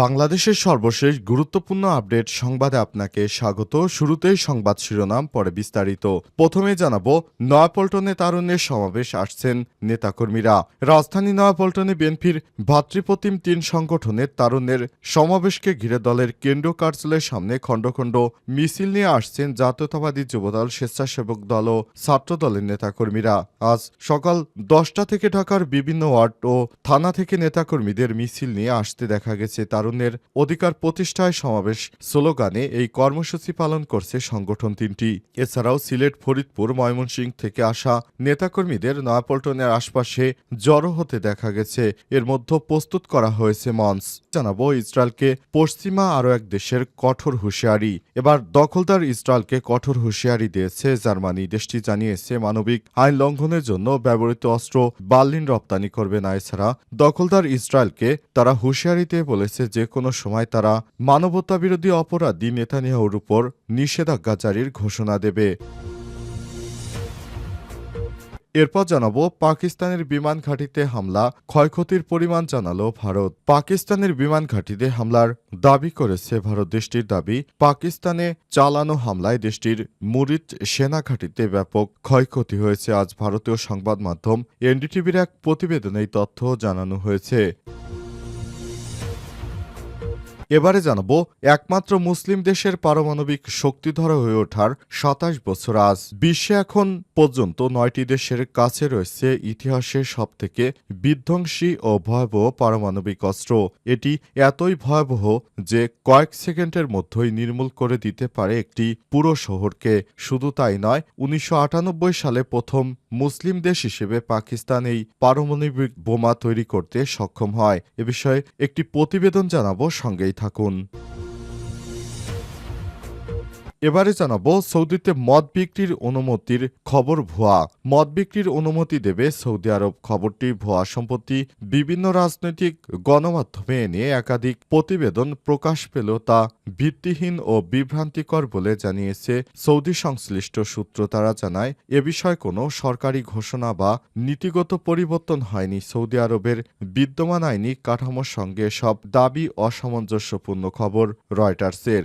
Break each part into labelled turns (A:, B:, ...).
A: বাংলাদেশের সর্বশেষ গুরুত্বপূর্ণ আপডেট সংবাদে আপনাকে স্বাগত। শুরুতেই সংবাদ শিরোনাম, পরে বিস্তারিত। প্রথমে জানাব, নয়াপল্টনে তারুণ্যের সমাবেশ আসছেন নেতাকর্মীরা। রাজধানী নয়াপল্টনে বিএনপির ভাতৃপ্রতিম তিন সংগঠনের তারুণ্যের সমাবেশকে ঘিরে দলের কেন্দ্রীয় কার্যালয়ের সামনে খণ্ড খণ্ড মিছিল নিয়ে আসছেন জাতীয়তাবাদী যুবদল, স্বেচ্ছাসেবক দল ও ছাত্র দলের নেতাকর্মীরা। আজ সকাল দশটা থেকে ঢাকার বিভিন্ন ওয়ার্ড ও থানা থেকে নেতাকর্মীদের মিছিল নিয়ে আসতে দেখা গেছে তারুণ্যের অধিকার প্রতিষ্ঠায় সমাবেশ স্লোগানে এই কর্মসূচি পালন করছে সংগঠন তিনটি। এছাড়াও সিলেট, ফরিদপুর, ময়মনসিংহ থেকে আসা নেতাকর্মীদের নয়াপল্টনের আশপাশে জড়ো হতে দেখা গেছে। এর মধ্যে প্রস্তুত করা হয়েছে মঞ্চ। জানাব, ইসরায়েলকে পশ্চিমা আরও এক দেশের কঠোর হুঁশিয়ারি। এবার দখলদার ইসরায়েলকে কঠোর হুঁশিয়ারি দিয়েছে জার্মানি। দেশটি জানিয়েছে, মানবিক আইন লঙ্ঘনের জন্য ব্যবহৃত অস্ত্র বার্লিন রপ্তানি করবে না। এছাড়া দখলদার ইসরায়েলকে তারা হুঁশিয়ারিতে বলেছে যে কোনো সময় তারা মানবতাবিরোধী অপরাধী নেতানিয়াহুর উপর নিষেধাজ্ঞা জারির ঘোষণা দেবে। এরপর জানাব, পাকিস্তানের বিমান ঘাঁটিতে হামলা, ক্ষয়ক্ষতির পরিমাণ জানালো ভারত। পাকিস্তানের বিমান ঘাঁটিতে হামলার দাবি করেছে ভারত দেশটির দাবি, পাকিস্তানে চালানো হামলায় দেশটির মুরিদ সেনা ঘাঁটিতে ব্যাপক ক্ষয়ক্ষতি হয়েছে। আজ ভারতীয় সংবাদ মাধ্যম এনডিটিভির এক প্রতিবেদনে তথ্য জানানো হয়েছে। এবারে জানাব, একমাত্র মুসলিম দেশের পারমাণবিক শক্তিধর হয়ে ওঠার সাতাশ বছর আজ। বিশ্বে এখন পর্যন্ত নয়টি দেশের কাছে রয়েছে ইতিহাসের সবথেকে বিধ্বংসী ও ভয়াবহ পারমাণবিক অস্ত্র। এটি এতই ভয়াবহ যে কয়েক সেকেন্ডের মধ্যেই নির্মূল করে দিতে পারে একটি পুরো শহরকে। শুধু তাই নয়, উনিশশো সালে প্রথম মুসলিম দেশ হিসেবে পাকিস্তান এই পারমাণবিক বোমা তৈরি করতে সক্ষম হয়। এ বিষয়ে একটি প্রতিবেদন জানাব সঙ্গেই থাকুন। এবারে জানাব সৌদিতে মদ বিক্রির অনুমতির খবর ভুয়া। মদ বিক্রির অনুমতি দেবে সৌদি আরব। খবরটি ভুয়া সম্পত্তি বিভিন্ন রাজনৈতিক গণমাধ্যমে এনে একাধিক প্রতিবেদন প্রকাশ পেল তা ভিত্তিহীন ও বিভ্রান্তিকর বলে জানিয়েছে সৌদি সংশ্লিষ্ট সূত্র। তারা জানায়, এ বিষয়ে কোনো সরকারি ঘোষণা বা নীতিগত পরিবর্তন হয়নি। সৌদি আরবের বিদ্যমান আইনি কাঠামোর সঙ্গে সব দাবি অসামঞ্জস্যপূর্ণ খবর রয়টার্সের।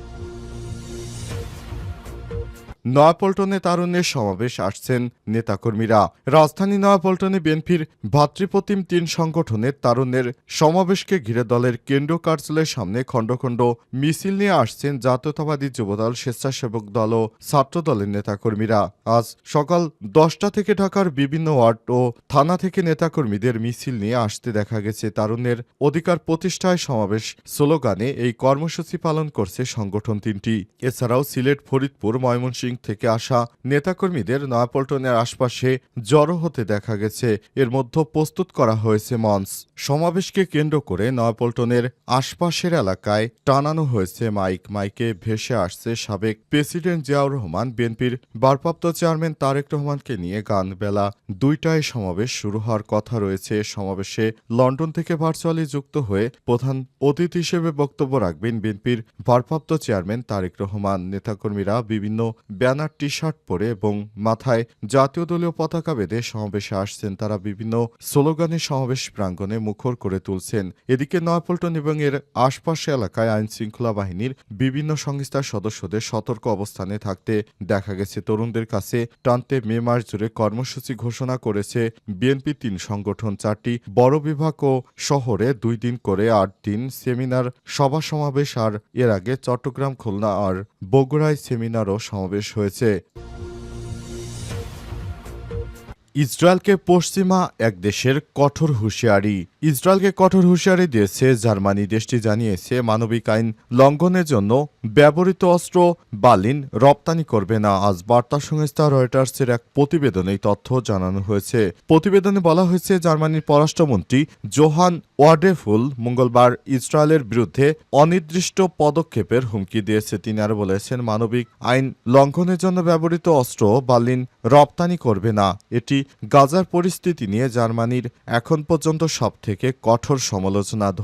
A: নয়াপল্টনে তারুণ্যের সমাবেশ আসছেন নেতাকর্মীরা। রাজধানী নয়াপল্টনে বিএনপির ভাতৃপ্রতিম তিন সংগঠনের তারুণ্যের সমাবেশকে ঘিরে দলের কেন্দ্র কার্যালয়ের সামনে খণ্ড খণ্ড মিছিল নিয়ে আসছেন জাতীয়তাবাদী যুবদল স্বেচ্ছাসেবক দল ও ছাত্র দলের নেতাকর্মীরা। আজ সকাল দশটা থেকে ঢাকার বিভিন্ন ওয়ার্ড ও থানা থেকে নেতাকর্মীদের মিছিল নিয়ে আসতে দেখা গেছে। তারুণ্যের অধিকার প্রতিষ্ঠায় সমাবেশ স্লোগানে এই কর্মসূচি পালন করছে সংগঠন তিনটি। এছাড়াও সিলেট, ফরিদপুর, ময়মনসিংহ থেকে আসা নেতাকর্মীদের নয়াপল্টনের আশপাশে জড়ো হতে দেখা গেছে। এর মধ্যে প্রস্তুত করা হয়েছে মঞ্চ। সমাবেশকে কেন্দ্র করে নয়াপল্টনের আশপাশের এলাকায় টানানো হয়েছে মাইক। মাইকে ভেসে আসছে সাবেক প্রেসিডেন্ট জিয়াউর রহমান, বিএনপির ভারপ্রাপ্ত চেয়ারম্যান তারেক রহমানকে নিয়ে গান বেলা দুইটায় সমাবেশ শুরু হওয়ার কথা রয়েছে। সমাবেশে লন্ডন থেকে ভার্চুয়ালি যুক্ত হয়ে প্রধান অতিথি হিসেবে বক্তব্য রাখবেন বিএনপির ভারপ্রাপ্ত চেয়ারম্যান তারেক রহমান। নেতাকর্মীরা বিভিন্ন ব্যানার টি শার্ট পরে এবং মাথায় জাতীয় দলীয় পতাকা বেঁধে সমাবেশে আসছেন তারা বিভিন্ন স্লোগানে সমাবেশ প্রাঙ্গণে মুখর করে তুলছেন। এদিকে নয়াপল্টন এবং এর আশপাশ এলাকায় আইন শৃঙ্খলা বাহিনীর বিভিন্ন সংস্থার সদস্যদের সতর্ক অবস্থানে থাকতে দেখা গেছে। তরুণদের কাছে টানতে মে মাস জুড়ে কর্মসূচি ঘোষণা করেছে বিএনপি তিন সংগঠন। চারটি বড় বিভাগ ও শহরে দুই দিন করে আট দিন সেমিনার, সভা সমাবেশ আর এর আগে চট্টগ্রাম, খুলনা আর বগুড়ায় সেমিনার ও সমাবেশ হয়েছে। ইসরায়েলকে পশ্চিমা এক দেশের কঠোর হুঁশিয়ারি। ইসরায়েলকে কঠোর হুঁশিয়ারি দিয়েছে জার্মানি। দেশটি জানিয়েছে মানবিক আইন লঙ্ঘনের জন্য ব্যবহৃত অস্ত্র বার্লিন রপ্তানি করবে না। আজ বার্তা সংস্থা রয়টার্সের এক প্রতিবেদনে তথ্য জানানো হয়েছে। প্রতিবেদনে বলা হয়েছে, জার্মানির পররাষ্ট্রমন্ত্রী জোহান ওয়ার্ডেফুল মঙ্গলবার ইসরায়েলের বিরুদ্ধে অনির্দিষ্ট পদক্ষেপের হুমকি দিয়েছে। তিনি আরও বলেছেন, মানবিক আইন লঙ্ঘনের জন্য ব্যবহৃত অস্ত্র বার্লিন রপ্তানি করবে না। এটি গাজার পরিস্থিতি নিয়ে জার্মানির এখন পর্যন্ত সবথেকে কঠোর সমালোচনা দু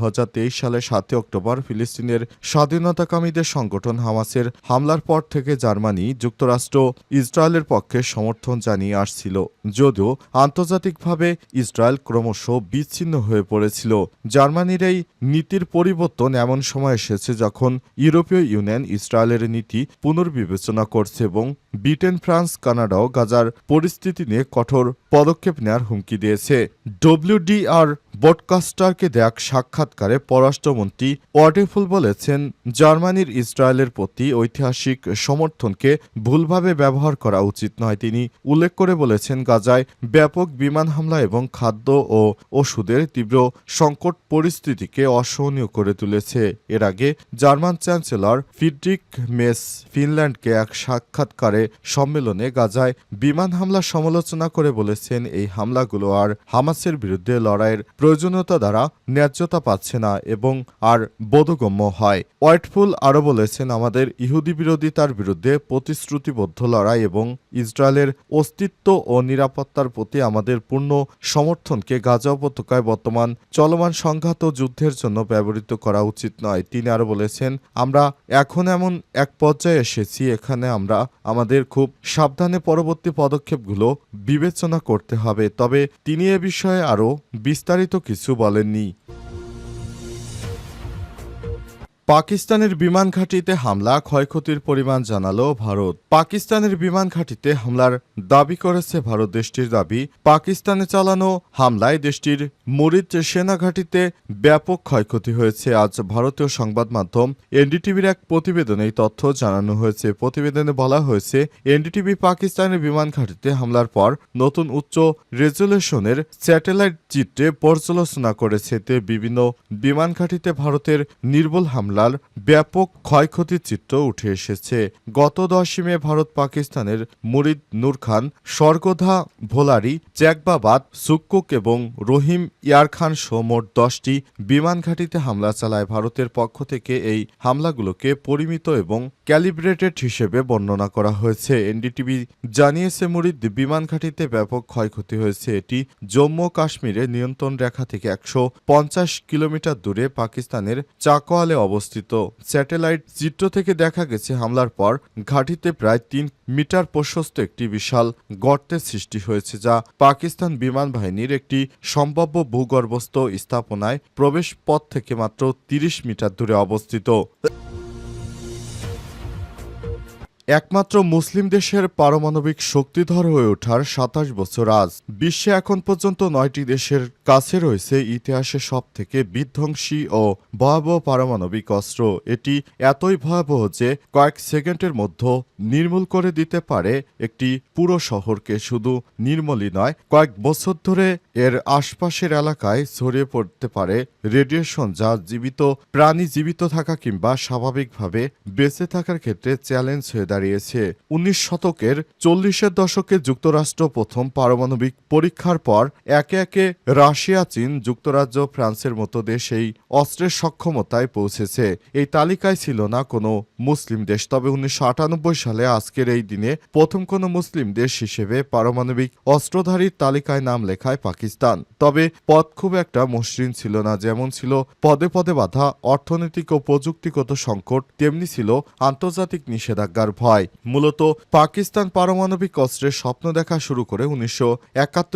A: সালে সাতই অক্টোবর ফিলিস্তিনের স্বাধীনতাকামীদের সংগঠন হামাসের হামলার পর থেকে জার্মানি যুক্তরাষ্ট্র ইসরায়েলের পক্ষে সমর্থন জানিয়ে আসছিল। যদিও আন্তর্জাতিকভাবে ইসরায়েল ক্রমশ বিচ্ছিন্ন হয়ে পড়েছিল। জার্মানির এই নীতির পরিবর্তন এমন সময় এসেছে যখন ইউরোপীয় ইউনিয়ন ইসরায়েলের নীতি পুনর্বিবেচনা করছে এবং ব্রিটেন ফ্রান্স কানাডাও গাজার পরিস্থিতি নিয়ে কঠোর পদক্ষেপ নেওয়ার হুমকি দিয়েছে। ডব্লিউডিআর ব্রডকাস্টারকে দেয়া সাক্ষাৎকারে পররাষ্ট্রমন্ত্রী ওয়ার্ডেফুল বলেছেন, জার্মানির ইসরায়েলের প্রতি ঐতিহাসিক সমর্থনকে ভুলভাবে ব্যবহার করা উচিত নয়। তিনি উল্লেখ করে বলেছেন, গাজায় ব্যাপক বিমান হামলা এবং খাদ্য ও ওষুধের তীব্র সংকট পরিস্থিতিকে অসহনীয় করে তুলেছে। এর আগে জার্মান চ্যান্সেলর ফিডরিক মেস ফিনল্যান্ডকে এক সাক্ষাৎকারে সম্মেলনে গাজায় বিমান হামলা সমালোচনা করে বলেছেন, এই হামলাগুলো আর হামাসের বিরুদ্ধে লড়াইয়ের প্রয়োজনীয়তা দ্বারা ন্যায্যতা পাচ্ছে না এবং আর বোধগম্য হয়। হোয়াইটফুল আরও বলেছেন, আমাদের ইহুদি বিরোধিতার বিরুদ্ধে প্রতিশ্রুতিবদ্ধ লড়াই এবং ইসরায়েলের অস্তিত্ব ও নিরাপত্তার প্রতি আমাদের পূর্ণ সমর্থনকে গাজা উপত্যকায় বর্তমান চলমান সংঘাত ও যুদ্ধের জন্য ব্যবহৃত করা উচিত নয়। তিনি আরও বলেছেন, আমরা এখন এমন এক পর্যায়ে এসেছি এখানে আমরা আমাদের খুব সাবধানে পরবর্তী পদক্ষেপগুলো বিবেচনা করতে হবে। তবে তিনি এ বিষয়ে আরও বিস্তারিত কিছু বলেননি। পাকিস্তানের বিমান ঘাঁটিতে হামলা, ক্ষয়ক্ষতির পরিমাণ জানালো ভারত। পাকিস্তানের বিমান ঘাঁটিতে হামলার দাবি করেছে ভারত দেশটির দাবি, পাকিস্তানে চালানো হামলায় দেশটির মুরিদ সেনা ঘাঁটিতে ব্যাপক ক্ষয়ক্ষতি হয়েছে। আজ ভারতীয় সংবাদ মাধ্যম এনডিটিভির এক প্রতিবেদনে এই তথ্য জানানো হয়েছে। প্রতিবেদনে বলা হয়েছে, এনডিটিভি পাকিস্তানের বিমান ঘাঁটিতে হামলার পর নতুন উচ্চ রেজুলেশনের স্যাটেলাইট চিত্রে পর্যালোচনা করেছে। এতে বিভিন্ন বিমান ঘাঁটিতে ভারতের নির্বল হামলার ব্যাপক ক্ষয়ক্ষতির চিত্র উঠে এসেছে। গত দশই মে ভারত পাকিস্তানের মুরিদ নূর খান, স্বর্গধা ভোলারি, চ্যাকবাবাদ, সুক্কুক এবং রহিম ইয়ার খান সহ মোট দশটি বিমান ঘাঁটিতে হামলা চালায় ভারতের পক্ষ থেকে। এই হামলাগুলোকে পরিমিত এবং ক্যালিব্রেটেড হিসেবে বর্ণনা করা হয়েছে। এনডিটিভি জানিয়েছে, মুরিদ বিমান ঘাঁটিতে ব্যাপক ক্ষয়ক্ষতি হয়েছে। এটি জম্মু কাশ্মীরে নিয়ন্ত্রণ রেখা থেকে একশো পঞ্চাশ কিলোমিটার দূরে পাকিস্তানের চাকোয়ালে অবস্থিত। স্যাটেলাইট চিত্র থেকে দেখা গেছে, হামলার পর ঘাঁটিতে প্রায় তিন মিটার প্রশস্ত একটি বিশাল গর্তের সৃষ্টি হয়েছে, যা পাকিস্তান বিমান বাহিনীর একটি সম্ভাব্য ভূগর্ভস্থ স্থাপনায় প্রবেশ পথ থেকে মাত্র তিরিশ মিটার দূরে অবস্থিত। একমাত্র মুসলিম দেশের পারমাণবিক শক্তিধর হয়ে ওঠার সাতাশ বছর আজ। বিশ্বে এখন পর্যন্ত নয়টি দেশের কাছে রয়েছে ইতিহাসে সব থেকে বিধ্বংসী ও ভয়াবহ পারমাণবিক অস্ত্র। এটি এতই ভয়াবহ যে কয়েক সেকেন্ডের মধ্যে নির্মূল করে দিতে পারে একটি পুরো শহরকে। শুধু নির্মলই নয়, কয়েক বছর ধরে এর আশপাশের এলাকায় ছড়িয়ে পড়তে পারে রেডিয়েশন যা জীবিত, প্রাণী জীবিত থাকা কিংবা স্বাভাবিকভাবে বেঁচে থাকার ক্ষেত্রে চ্যালেঞ্জ হয়ে দাঁড়িয়েছে। উনিশ শতকের চল্লিশের দশকে যুক্তরাষ্ট্র প্রথম পারমাণবিক পরীক্ষার পর একে একে রাশিয়া, চীন, যুক্তরাজ্য, ফ্রান্সের মতো দেশ এই অস্ত্রের সক্ষমতায় পৌঁছেছে। এই তালিকায় ছিল না কোনো মুসলিম দেশ, তবে উনিশশো সালে আজকের এই দিনে প্রথম কোনো মুসলিম দেশ হিসেবে পারমাণবিক অস্ত্রধারীর তালিকায় নাম লেখায় পাকিস্তান। তবে পথ খুব একটা মসৃণ ছিল না, যেমন ছিল পদে পদে বাধা, অর্থনৈতিক ও প্রযুক্তিগত সংকট, তেমনি ছিল আন্তর্জাতিক নিষেধাজ্ঞার ভয় মূলত পাকিস্তান পারমাণবিক অস্ত্রের স্বপ্ন দেখা শুরু করে উনিশশো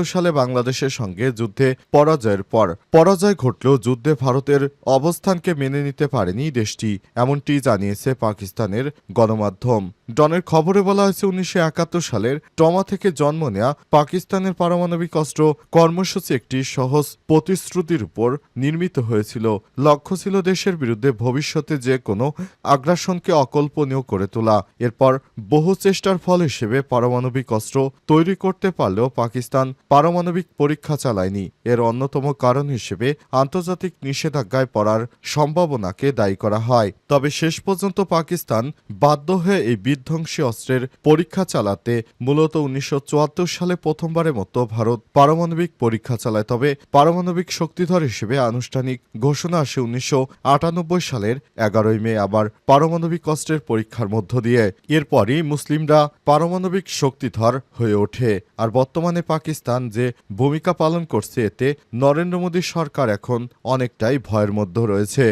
A: সালে বাংলাদেশের সঙ্গে যুদ্ধে পরাজয়ের পর। পরাজয় ঘটলেও যুদ্ধে ভারতের অবস্থানকে মেনে নিতে পারেনি দেশটি, এমনটি জানিয়েছে পাকিস্তানের গণমাধ্যম। ডনের খবরে বলা হয়েছে উনিশশো একাত্তর সালের টমা থেকে জন্ম নেয়া পাকিস্তানের পারমাণবিক অস্ত্র কর্মসূচি একটি সহজ প্রতিশ্রুতির উপর নির্মিত হয়েছিল। লক্ষ্য ছিল দেশের বিরুদ্ধে ভবিষ্যতে যে কোনো আগ্রাসনকে অকল্পনীয় করে তোলা। এর তারপর বহু চেষ্টার ফল হিসেবে পারমাণবিক অস্ত্র তৈরি করতে পারলেও পাকিস্তান পারমাণবিক পরীক্ষা চালায়নি। এর অন্যতম কারণ হিসেবে আন্তর্জাতিক নিষেধাজ্ঞায় পড়ার সম্ভাবনাকে দায়ী করা হয়। তবে শেষ পর্যন্ত পাকিস্তান বাধ্য হয়ে এই বিধ্বংসী অস্ত্রের পরীক্ষা চালাতে মূলত উনিশশো চুয়াত্তর সালে প্রথমবারের মতো ভারত পারমাণবিক পরীক্ষা চালায়। তবে পারমাণবিক শক্তিধর হিসেবে আনুষ্ঠানিক ঘোষণা আসে উনিশশো আটানব্বই সালের এগারোই মে আবার পারমাণবিক অস্ত্রের পরীক্ষার মধ্য দিয়ে। এরপরই মুসলিমরা পারমাণবিক শক্তিধর হয়ে ওঠে। আর বর্তমানে পাকিস্তান যে ভূমিকা পালন করছে, এতে নরেন্দ্র মোদী সরকার এখন অনেকটাই ভয়ের মধ্যে রয়েছে।